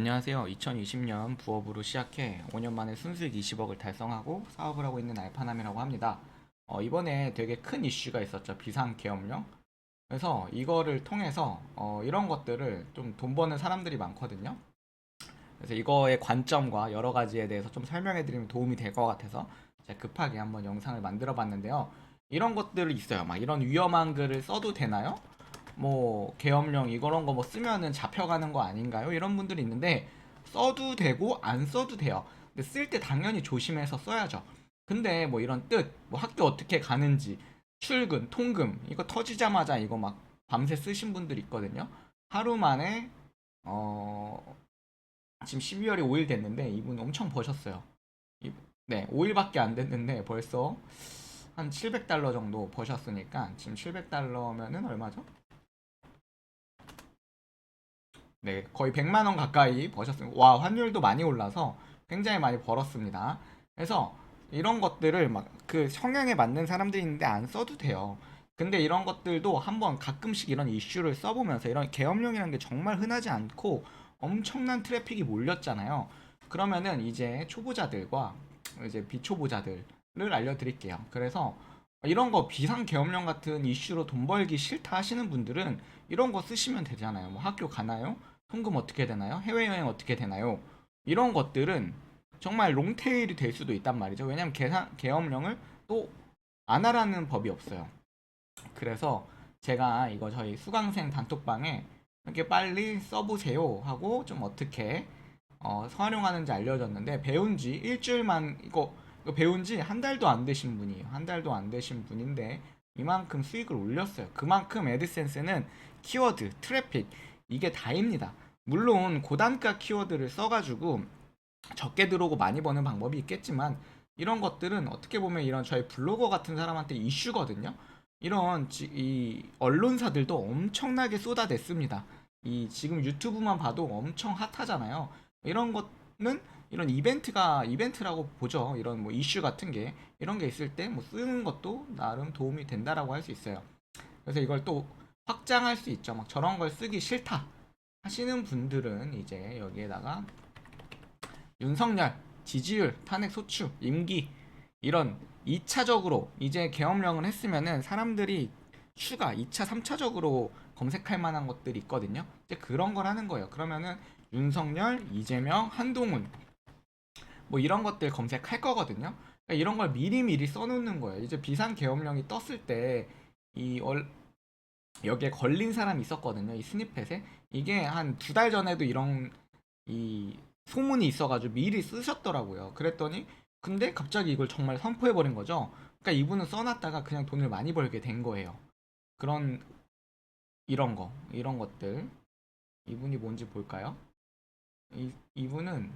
안녕하세요. 2020년 부업으로 시작해 5년 만에 순수익 20억을 달성하고 사업을 하고 있는 알파남이라고 합니다. 어, 이번에 되게 큰 이슈가 있었죠. 비상 계엄령. 그래서 이거를 통해서 어, 이런 것들을 좀 돈 버는 사람들이 많거든요. 그래서 이거의 관점과 여러 가지에 대해서 좀 설명해 드리면 도움이 될 것 같아서 제가 급하게 한번 영상을 만들어 봤는데요. 이런 것들이 있어요. 막 이런 위험한 글을 써도 되나요? 뭐 계엄령 이런 거 뭐 쓰면은 잡혀가는 거 아닌가요? 이런 분들이 있는데 써도 되고 안 써도 돼요. 근데 쓸 때 당연히 조심해서 써야죠. 근데 뭐 이런 뜻, 뭐 학교 어떻게 가는지, 출근, 통금 이거 터지자마자 이거 막 밤새 쓰신 분들 있거든요. 하루 만에 어 지금 12월이 5일 됐는데 이분 엄청 버셨어요. 이- 네, 5일밖에 안 됐는데 벌써 한 700달러 정도 버셨으니까 지금 700달러면은 얼마죠? 네, 거의 100만 원 가까이 버셨어요. 와, 환율도 많이 올라서 굉장히 많이 벌었습니다. 그래서 이런 것들을 막 그 성향에 맞는 사람들이 있는데 안 써도 돼요. 근데 이런 것들도 한번 가끔씩 이런 이슈를 써보면서 이런 계엄령이라는 게 정말 흔하지 않고 엄청난 트래픽이 몰렸잖아요. 그러면은 이제 초보자들과 이제 비초보자들을 알려드릴게요. 그래서 이런 거 비상 계엄령 같은 이슈로 돈 벌기 싫다 하시는 분들은 이런 거 쓰시면 되잖아요. 뭐 학교 가나요? 통금 어떻게 되나요? 해외여행 어떻게 되나요? 이런 것들은 정말 롱테일이 될 수도 있단 말이죠. 왜냐면 계산, 계엄령을 또 안 하라는 법이 없어요. 그래서 제가 이거 저희 수강생 단톡방에 이렇게 빨리 써보세요 하고 좀 어떻게 어, 활용하는지 알려줬는데 배운 지 일주일만 이거, 이거 배운 지 한 달도 안 되신 분이에요. 한 달도 안 되신 분인데 이만큼 수익을 올렸어요. 그만큼 애드센스는 키워드, 트래픽 이게 다입니다. 물론 고단가 키워드를 써가지고 적게 들어오고 많이 버는 방법이 있겠지만 이런 것들은 어떻게 보면 이런 저희 블로거 같은 사람한테 이슈거든요. 이런 지- 이 언론사들도 엄청나게 쏟아냈습니다. 이 지금 유튜브만 봐도 엄청 핫하잖아요. 이런 것은 이런 이벤트가 이벤트라고 보죠. 이런 뭐 이슈 같은 게 이런 게 있을 때 뭐 쓰는 것도 나름 도움이 된다라고 할 수 있어요. 그래서 이걸 또 확장할 수 있죠. 막 저런 걸 쓰기 싫다 하시는 분들은 이제 여기에다가 윤석열 지지율 탄핵 소추 임기 이런 2차적으로 이제 계엄령을 했으면은 사람들이 추가 2차 3차적으로 검색할 만한 것들이 있거든요. 이제 그런 걸 하는 거예요. 그러면은 윤석열, 이재명, 한동훈 뭐 이런 것들 검색할 거거든요. 그러니까 이런 걸 미리미리 써놓는 거예요. 이제 비상 계엄령이 떴을 때이 여기에 걸린 사람이 있었거든요. 이 스니펫에 이게 한 두 달 전에도 이런 이 소문이 있어가지고 미리 쓰셨더라고요. 그랬더니 근데 갑자기 이걸 정말 선포해버린 거죠. 그러니까 이분은 써놨다가 그냥 돈을 많이 벌게 된 거예요. 그런 이런 거 이런 것들 이분이 뭔지 볼까요? 이 이분은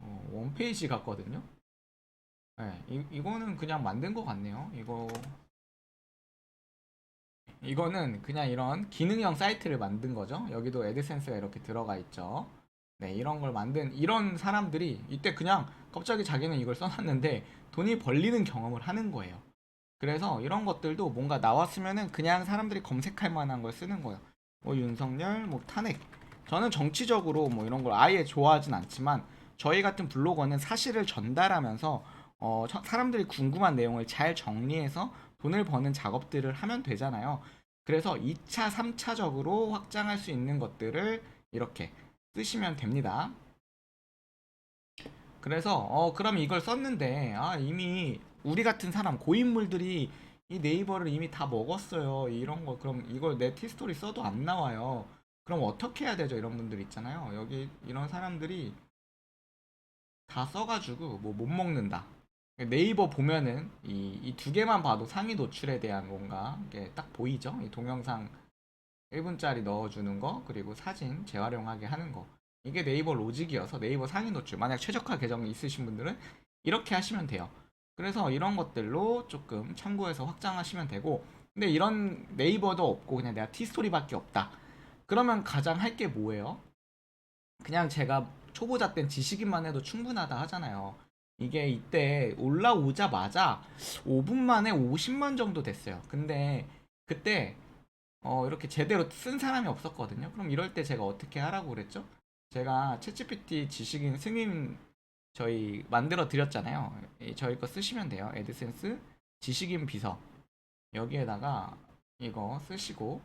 어, 원 페이지 같거든요. 네, 이, 이거는 그냥 만든 것 같네요. 이거 이거는 그냥 이런 기능형 사이트를 만든 거죠. 여기도 애드센스가 이렇게 들어가 있죠. 네, 이런 걸 만든 이런 사람들이 이때 그냥 갑자기 자기는 이걸 써놨는데 돈이 벌리는 경험을 하는 거예요. 그래서 이런 것들도 뭔가 나왔으면은 그냥 사람들이 검색할 만한 걸 쓰는 거예요. 뭐 윤석열, 뭐 탄핵. 저는 정치적으로 뭐 이런 걸 아예 좋아하진 않지만 저희 같은 블로거는 사실을 전달하면서 어, 저- 사람들이 궁금한 내용을 잘 정리해서 돈을 버는 작업들을 하면 되잖아요. 그래서 2차, 3차적으로 확장할 수 있는 것들을 이렇게 쓰시면 됩니다. 그래서 어 그럼 이걸 썼는데 아 이미 우리 같은 사람 고인물들이 이 네이버를 이미 다 먹었어요. 이런 거 그럼 이걸 내 티스토리 써도 안 나와요. 그럼 어떻게 해야 되죠? 이런 분들 있잖아요. 여기 이런 사람들이 다 써가지고 뭐 못 먹는다. 네이버 보면은 이이두 개만 봐도 상위 노출에 대한 뭔가 이게 딱 보이죠? 이 동영상 1분짜리 넣어주는 거 그리고 사진 재활용하게 하는 거 이게 네이버 로직이어서 네이버 상위 노출 만약 최적화 계정이 있으신 분들은 이렇게 하시면 돼요. 그래서 이런 것들로 조금 참고해서 확장하시면 되고 근데 이런 네이버도 없고 그냥 내가 티스토리밖에 없다. 그러면 가장 할 게 뭐예요? 그냥 제가 초보자 땐 지식인만 해도 충분하다 하잖아요. 이게 이때 올라오자마자 5분 만에 50만 정도 됐어요. 근데 그때 어, 이렇게 제대로 쓴 사람이 없었거든요. 그럼 이럴 때 제가 어떻게 하라고 그랬죠? 제가 챗GPT 지식인 승인 저희 만들어 드렸잖아요. 이 저희 거 쓰시면 돼요. 에드센스 지식인 비서 여기에다가 이거 쓰시고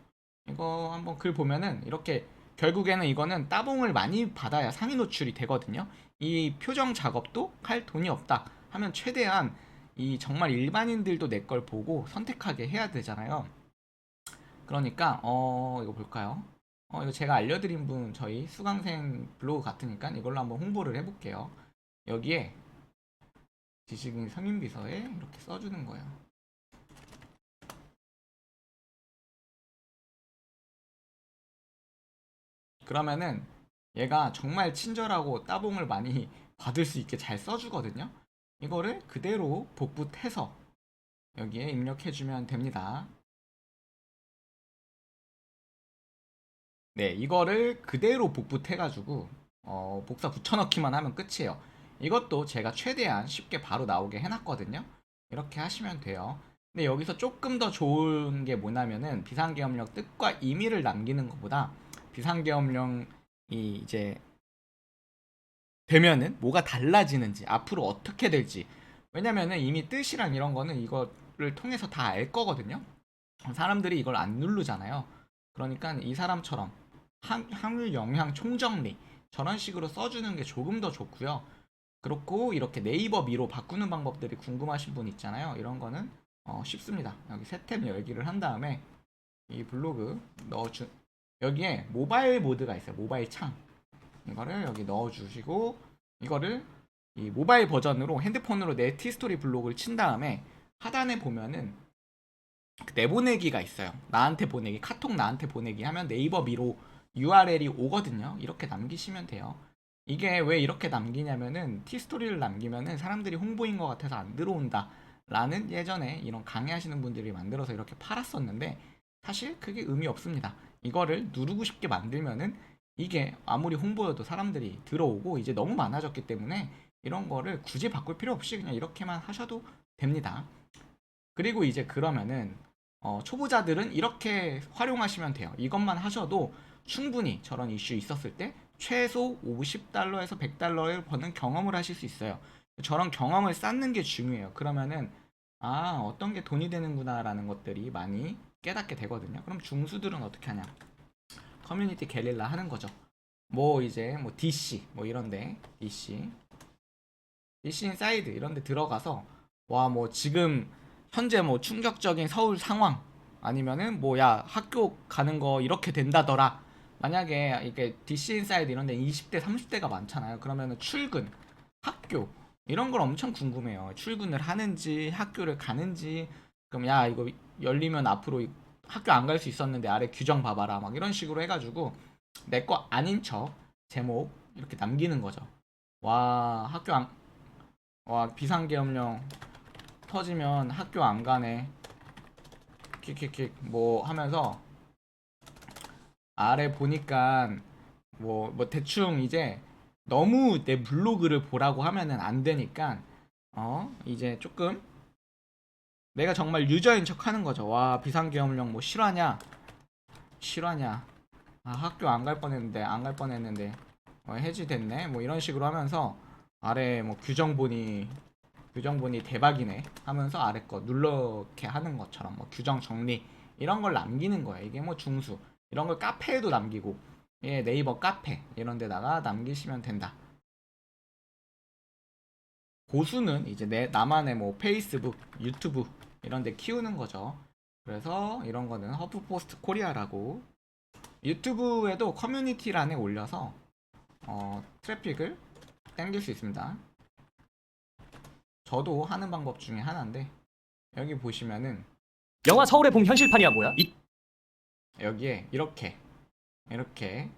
이거 한번 글 보면은 이렇게 결국에는 이거는 따봉을 많이 받아야 상위 노출이 되거든요. 이 표정 작업도 할 돈이 없다 하면 최대한 이 정말 일반인들도 내 걸 보고 선택하게 해야 되잖아요. 그러니까 어 이거 볼까요? 어 이거 제가 알려드린 분 저희 수강생 블로그 같으니까 이걸로 한번 홍보를 해볼게요. 여기에 지식인 성인비서에 이렇게 써주는 거예요. 그러면은 얘가 정말 친절하고 따봉을 많이 받을 수 있게 잘 써주거든요. 이거를 그대로 복붙해서 여기에 입력해주면 됩니다. 네, 이거를 그대로 복붙해가지고 어, 복사 붙여넣기만 하면 끝이에요. 이것도 제가 최대한 쉽게 바로 나오게 해놨거든요. 이렇게 하시면 돼요. 근데 여기서 조금 더 좋은 게 뭐냐면은 비상계엄령 뜻과 임의를 남기는 것보다 비상계엄령이 이제 되면은 뭐가 달라지는지 앞으로 어떻게 될지 왜냐면은 이미 뜻이랑 이런 거는 이거를 통해서 다 알 거거든요. 사람들이 이걸 안 누르잖아요. 그러니까 이 사람처럼 항, 항유 영향 총정리 저런 식으로 써주는 게 조금 더 좋고요. 그렇고 이렇게 네이버 미로 바꾸는 방법들이 궁금하신 분 있잖아요. 이런 거는 어, 쉽습니다. 여기 새 탭 열기를 한 다음에 이 블로그 넣어주 여기에 모바일 모드가 있어요. 모바일 창 이거를 여기 넣어주시고 이거를 이 모바일 버전으로 핸드폰으로 내 티스토리 블로그를 친 다음에 하단에 보면은 그 내보내기가 있어요. 나한테 보내기, 카톡 나한테 보내기 하면 네이버 미로 URL이 오거든요. 이렇게 남기시면 돼요. 이게 왜 이렇게 남기냐면은 티스토리를 남기면은 사람들이 홍보인 것 같아서 안 들어온다. 라는 예전에 이런 강의하시는 분들이 만들어서 이렇게 팔았었는데 사실 그게 의미 없습니다. 이거를 누르고 싶게 만들면은 이게 아무리 홍보여도 사람들이 들어오고 이제 너무 많아졌기 때문에 이런 거를 굳이 바꿀 필요 없이 그냥 이렇게만 하셔도 됩니다. 그리고 이제 그러면은 어, 초보자들은 이렇게 활용하시면 돼요. 이것만 하셔도 충분히 저런 이슈 있었을 때 최소 50달러에서 100달러를 버는 경험을 하실 수 있어요. 저런 경험을 쌓는 게 중요해요. 그러면은 아 어떤 게 돈이 되는구나라는 것들이 많이 깨닫게 되거든요. 그럼 중수들은 어떻게 하냐? 커뮤니티 게릴라 하는 거죠. 뭐 이제 뭐 DC 뭐 이런데 DC DC 인사이드 이런데 들어가서 와 뭐 지금 현재 뭐 충격적인 서울 상황 아니면은 뭐 야 학교 가는 거 이렇게 된다더라 만약에 이게 DC 인사이드 이런 데 20대 30대가 많잖아요 그러면은 출근 학교 이런 걸 엄청 궁금해요 출근을 하는지 학교를 가는지 그럼 야 이거 열리면 앞으로 이- 학교 안 갈 수 있었는데 아래 규정 봐봐라. 막 이런 식으로 해가지고 내 거 아닌 척 제목 이렇게 남기는 거죠. 와 학교 안 와 비상계엄령 터지면 학교 안 가네. 킥킥킥 뭐 하면서 아래 보니까 뭐, 뭐 대충 이제 너무 내 블로그를 보라고 하면은 안 되니까 어 이제 조금 내가 정말 유저인 척 하는 거죠. 와 비상계엄령 뭐 실화냐? 실화냐? 아 학교 안 갈 뻔했는데 안 갈 뻔했는데 어, 해지됐네? 뭐 이런 식으로 하면서 아래 뭐 규정 보니 규정 보니 대박이네? 하면서 아래 거 눌러게 하는 것처럼 뭐 규정 정리 이런 걸 남기는 거야 이게 뭐 중수. 이런 걸 카페에도 남기고 예 네이버 카페 이런 데다가 남기시면 된다 고수는 이제 내 나만의 뭐 페이스북 유튜브 이런 데 키우는 거죠 그래서 이런 거는 허브포스트 코리아라고 유튜브에도 커뮤니티란에 올려서 어, 트래픽을 땡길 수 있습니다. 저도 하는 방법 중에 하나인데 여기 보시면은 영화 서울의 봄 현실판이야 뭐야? 이 여기에 이렇게 이렇게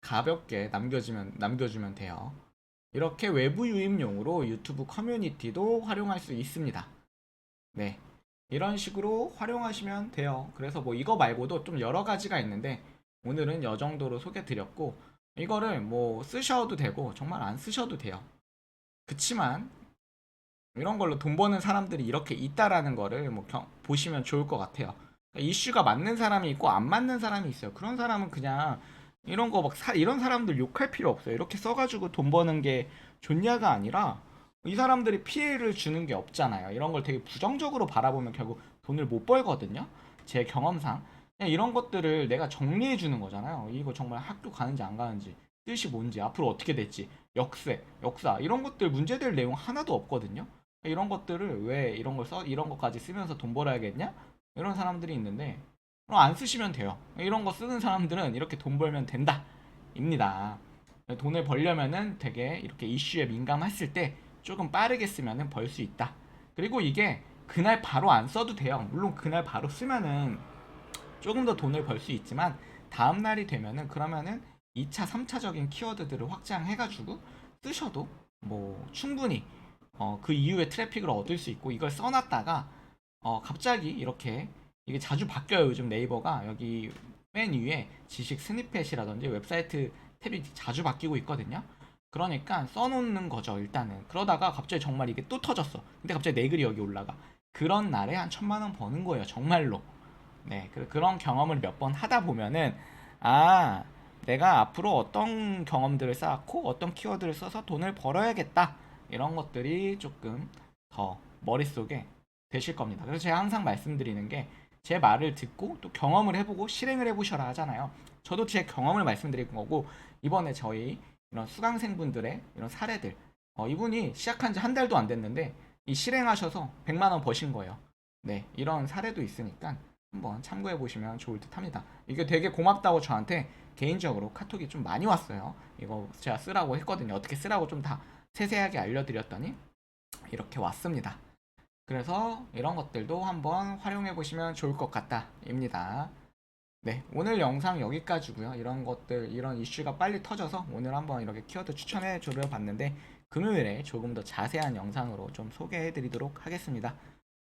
가볍게 남겨주면 남겨주면 돼요. 이렇게 외부 유입용으로 유튜브 커뮤니티도 활용할 수 있습니다. 네. 이런 식으로 활용하시면 돼요. 그래서 뭐 이거 말고도 좀 여러 가지가 있는데 오늘은 이 정도로 소개 드렸고 이거를 뭐 쓰셔도 되고 정말 안 쓰셔도 돼요. 그치만 이런 걸로 돈 버는 사람들이 이렇게 있다라는 거를 뭐 경- 보시면 좋을 것 같아요. 그러니까 이슈가 맞는 사람이 있고 안 맞는 사람이 있어요. 그런 사람은 그냥 이런 거 막 이런 사람들 욕할 필요 없어요. 이렇게 써가지고 돈 버는 게 좋냐가 아니라 이 사람들이 피해를 주는 게 없잖아요. 이런 걸 되게 부정적으로 바라보면 결국 돈을 못 벌거든요. 제 경험상 이런 것들을 내가 정리해 주는 거잖아요. 이거 정말 학교 가는지 안 가는지 뜻이 뭔지 앞으로 어떻게 될지 역세 역사 이런 것들 문제될 내용 하나도 없거든요. 이런 것들을 왜 이런 걸 써 이런 것까지 쓰면서 돈 벌어야겠냐 이런 사람들이 있는데 그럼 안 쓰시면 돼요. 이런 거 쓰는 사람들은 이렇게 돈 벌면 된다 입니다. 돈을 벌려면은 되게 이렇게 이슈에 민감했을 때 조금 빠르게 쓰면은 벌 수 있다. 그리고 이게 그날 바로 안 써도 돼요. 물론 그날 바로 쓰면은 조금 더 돈을 벌 수 있지만 다음 날이 되면은 그러면은 2차, 3차적인 키워드들을 확장해가지고 쓰셔도 뭐 충분히 어, 그 이후에 트래픽을 얻을 수 있고 이걸 써놨다가 어, 갑자기 이렇게 이게 자주 바뀌어요 요즘 네이버가. 여기 맨 위에 지식 스니펫이라든지 웹사이트 탭이 자주 바뀌고 있거든요. 그러니까 써놓는 거죠 일단은. 그러다가 갑자기 정말 이게 또 터졌어. 근데 갑자기 내 글이 여기 올라가. 그런 날에 한 천만 원 버는 거예요 정말로. 네 그- 그런 경험을 몇 번 하다 보면은 아 내가 앞으로 어떤 경험들을 쌓았고 어떤 키워드를 써서 돈을 벌어야겠다. 이런 것들이 조금 더 머릿속에 되실 겁니다. 그래서 제가 항상 말씀드리는 게 제 말을 듣고 또 경험을 해보고 실행을 해보셔라 하잖아요. 저도 제 경험을 말씀드린 거고 이번에 저희 이런 수강생분들의 이런 사례들 어, 이분이 시작한 지 한 달도 안 됐는데 이 실행하셔서 100만 원 버신 거예요. 네 이런 사례도 있으니까 한번 참고해 보시면 좋을 듯 합니다. 이게 되게 고맙다고 저한테 개인적으로 카톡이 좀 많이 왔어요. 이거 제가 쓰라고 했거든요. 어떻게 쓰라고 좀 다 세세하게 알려드렸더니 이렇게 왔습니다. 그래서 이런 것들도 한번 활용해 보시면 좋을 것 같다 입니다. 네, 오늘 영상 여기까지고요. 이런 것들, 이런 이슈가 빨리 터져서 오늘 한번 이렇게 키워드 추천해 주려 봤는데 금요일에 조금 더 자세한 영상으로 좀 소개해 드리도록 하겠습니다.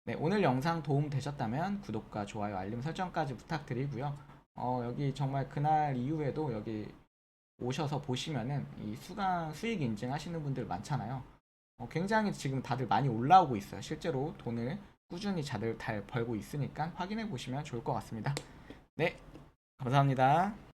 네, 오늘 영상 도움 되셨다면 구독과 좋아요, 알림 설정까지 부탁드리고요. 어, 여기 정말 그날 이후에도 여기 오셔서 보시면은 이 수강 수익 인증 하시는 분들 많잖아요. 어, 굉장히 지금 다들 많이 올라오고 있어요. 실제로 돈을 꾸준히 다들 잘 벌고 있으니까 확인해 보시면 좋을 것 같습니다. 네, 감사합니다.